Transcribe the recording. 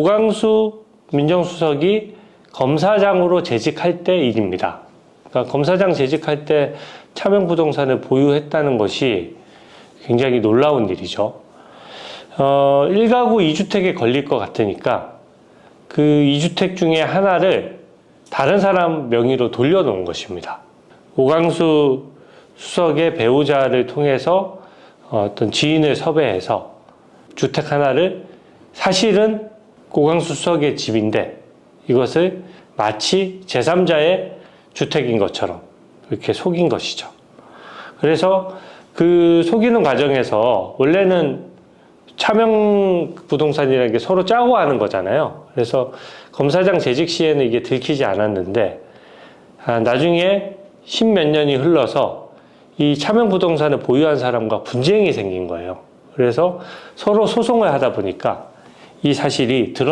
오강수 민정수석이 검사장으로 재직할 때 일입니다. 그러니까 검사장 재직할 때 차명부동산을 보유했다는 것이 굉장히 놀라운 일이죠. 어, 1가구 2주택에 걸릴 것 같으니까 그 2주택 중에 하나를 다른 사람 명의로 돌려놓은 것입니다. 오강수 수석의 배우자를 통해서 어떤 지인을 섭외해서 주택 하나를 사실은 오강수 수석의 집인데 이것을 마치 제3자의 주택인 것처럼 이렇게 속인 것이죠. 그래서 그 속이는 과정에서 원래는 차명 부동산이라는 게 서로 짜고 하는 거잖아요. 그래서 검사장 재직 시에는 이게 들키지 않았는데 아, 나중에 십몇 년이 흘러서 이 차명 부동산을 보유한 사람과 분쟁이 생긴 거예요. 그래서 서로 소송을 하다 보니까 이 사실이 드러